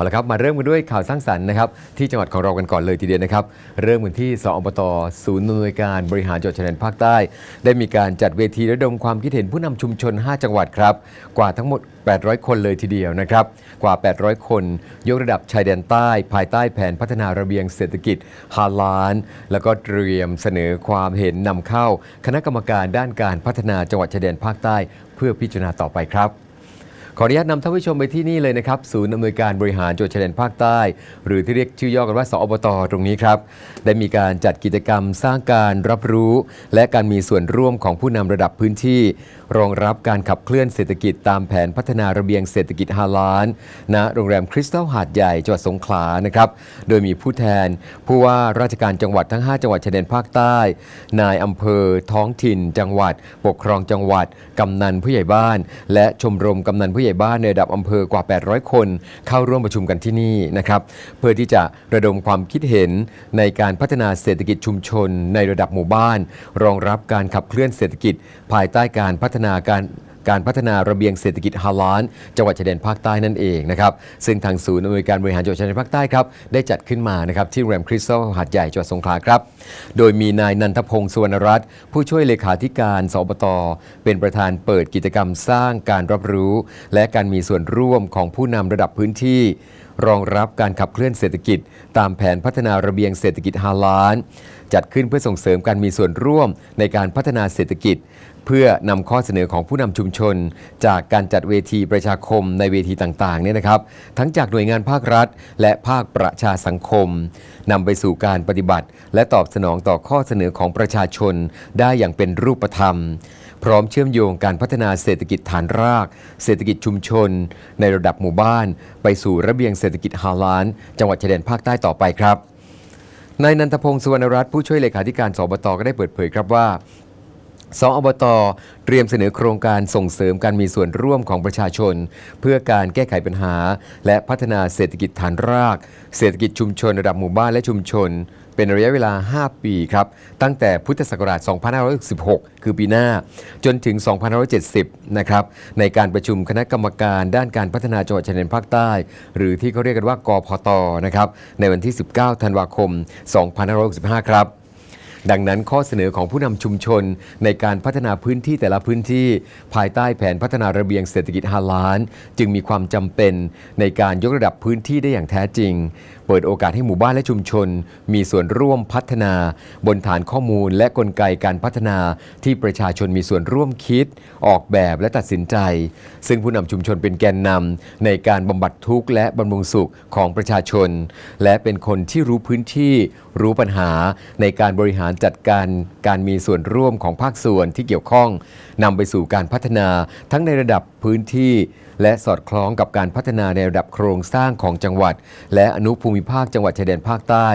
เอาละครับมาเริ่มกันด้วยข่าวสร้างสรรค์นะครับที่จังหวัดของเรากันก่อนเลยทีเดียวนะครับ เริ่มกันที่สอบตศูนย์อำนวยการบริหารจังหวัดชายแดนภาคใต้ ได้มีการจัดเวทีระดมความคิดเห็นผู้นำชุมชน 5 จังหวัดครับ กว่าทั้งหมด 800 คนเลยทีเดียวนะครับ กว่า 800 คน ยกระดับชายแดนใต้ ภายใต้แผนพัฒนาระเบียงเศรษฐกิจฮาลาน แล้วก็เตรียมเสนอความเห็นนำเข้า คณะกรรมการด้านการพัฒนาจังหวัดชายแดนภาคใต้ เพื่อพิจารณาต่อไปครับ ขออนุญาตนำท่านผู้ชมไปที่นี่เลยนะครับ ศูนย์อำนวยการบริหารจังหวัดชายแดนภาคใต้ หรือที่เรียกชื่อย่อกันว่าสอบตตรงนี้ครับ ได้มีการจัดกิจกรรมสร้างการรับรู้ และการมีส่วนร่วมของผู้นำระดับพื้นที่ รองรับการขับเคลื่อนเศรษฐกิจตามแผนพัฒนาระเบียงเศรษฐกิจฮาลานณโรงแรมคริสตัลหาดใหญ่จังหวัดสงขลานะครับโดยมีผู้แทนผู้ว่าราชการจังหวัดทั้ง 5 จังหวัดชายแดนภาคใต้ นายอำเภอ ท้องถิ่น จังหวัด ปกครองจังหวัดกำนันผู้ใหญ่บ้าน และชมรมกำนันผู้ใหญ่บ้านในระดับอำเภอกว่า 800 คน เข้าร่วมประชุมกันที่นี่นะครับเพื่อที่จะระดมความคิดเห็นในการพัฒนาเศรษฐกิจชุมชน ในระดับหมู่บ้าน รองรับการขับเคลื่อนเศรษฐกิจ ภายใต้การพัฒนาการ การพัฒนาระเบียงเศรษฐกิจฮาลานจังหวัดชายแดนภาคใต้นั่นเองนะครับซึ่งทางศูนย์อำนวยการบริหารจังหวัดชายแดนภาคใต้ครับได้จัดขึ้นมานะครับที่แรมคริสตัลหาดใหญ่จังหวัดสงขลาครับ โดยมีนายนันทพงศ์สุวรรณรัตน์ผู้ช่วยเลขาธิการสบต เป็นประธานเปิดกิจกรรมสร้างการรับรู้ และการมีส่วนร่วมของผู้นำระดับพื้นที่รองรับการขับเคลื่อนเศรษฐกิจ ตามแผนพัฒนาระเบียงเศรษฐกิจฮาลาน จัดขึ้นเพื่อส่งเสริมการมีส่วนร่วมในการพัฒนาเศรษฐกิจเพื่อนำข้อเสนอของผู้นำชุมชน จากการจัดเวทีประชาคมในเวทีต่างๆเนี่ยนะครับ ทั้งจากหน่วยงานภาครัฐ และภาคประชาสังคมนำไปสู่การปฏิบัติ และตอบสนองต่อข้อเสนอของประชาชน ได้อย่างเป็นรูปธรรม พร้อมเชื่อมโยงการพัฒนาเศรษฐกิจฐานราก เศรษฐกิจชุมชน ในระดับหมู่บ้าน ไปสู่ระเบียงเศรษฐกิจฮาลาน จังหวัดชายแดนภาคใต้ต่อไปครับนายนันทพงศ์สุวรรณรัตน์ผู้ช่วยเลขาธิการสบตก็ได้เปิดเผยครับว่า สอบตเตรียมเสนอโครงการส่งเสริมการมีส่วนร่วมของประชาชน เพื่อการแก้ไขปัญหา และพัฒนาเศรษฐกิจฐานราก เศรษฐกิจชุมชนระดับหมู่บ้านและชุมชน เป็นระยะเวลา 5 ปีครับ ตั้งแต่พุทธศักราช 2516 คือปีหน้า จนถึง 2570 นะครับ ในการประชุมคณะกรรมการด้านการพัฒนาจังหวัดชายแดนภาคใต้ หรือที่เขาเรียกกันว่ากพตนะครับในวันที่ 19 ธันวาคม 2565 ครับ ดังนั้นข้อเสนอของผู้นำชุมชนในการพัฒนาพื้นที่แต่ละพื้นที่ ภายใต้แผนพัฒนาระเบียงเศรษฐกิจฮาลาน จึงมีความจำเป็นในการยกระดับพื้นที่ได้อย่างแท้จริง เปิดโอกาสให้หมู่บ้านและชุมชน มีส่วนร่วมพัฒนา บนฐานข้อมูลและกลไกการพัฒนาที่ประชาชนมีส่วนร่วมคิด ออกแบบและตัดสินใจ ซึ่งผู้นำชุมชนเป็นแกนนำในการบำบัดทุกข์และบำรุงสุขของประชาชน และเป็นคนที่รู้พื้นที่รู้ปัญหาในการบริหารจัดการการมีส่วนร่วมของภาคส่วนที่เกี่ยวข้องนำไปสู่การพัฒนาทั้งในระดับพื้นที่ และสอดคล้องกับการพัฒนาในระดับโครงสร้างของจังหวัด และอนุภูมิภาคจังหวัดชายแดนภาคใต้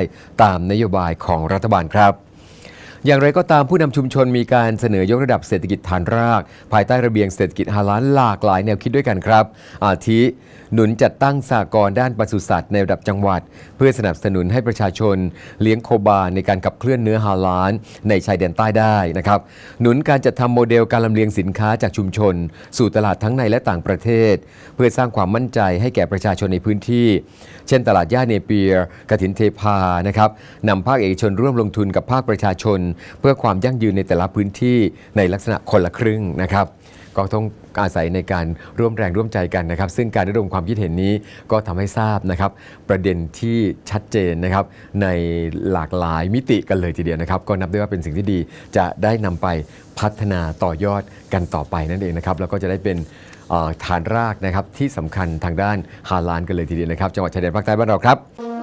ตามนโยบายของรัฐบาลครับ อย่างไรก็ตามผู้นำชุมชนมีการเสนอยกระดับเศรษฐกิจฐานราก ภายใต้ระเบียงเศรษฐกิจฮาลาลหลากหลายแนวคิดด้วยกันครับ อาทิหนุนจัดตั้งสากลด้านปศุสัตว์ในระดับจังหวัด เพื่อสนับสนุนให้ประชาชน เลี้ยงโคบาในการขับเคลื่อนเนื้อฮาลาลในชายแดนใต้ได้นะครับ หนุนการจัดทำโมเดลการลำเลียงสินค้าจากชุมชน สู่ตลาดทั้งในและต่างประเทศ เพื่อสร้างความมั่นใจให้แก่ประชาชนในพื้นที่ เช่น ตลาดย่าเนเปียร์กถินเทพานะครับนำภาคเอกชนร่วมลงทุนกับภาคประชาชนเพื่อความยั่งยืนในแต่ละพื้นที่ในลักษณะคนละครึ่งนะครับก็ต้องอาศัยในการร่วมแรงร่วมใจกันนะครับ ซึ่งการระดมความคิดเห็นนี้ก็ทำให้ทราบนะครับ ประเด็นที่ชัดเจนนะครับ ในหลากหลายมิติกันเลยทีเดียวนะครับ ก็นับได้ว่าเป็นสิ่งที่ดีจะได้นำไปพัฒนาต่อยอดกันต่อไปนั่นเองนะครับ แล้วก็จะได้เป็นฐานรากนะครับที่สำคัญทางด้านฮาลานกันเลยทีเดียวนะครับ จังหวัดชายแดนภาคใต้บ้านเราครับ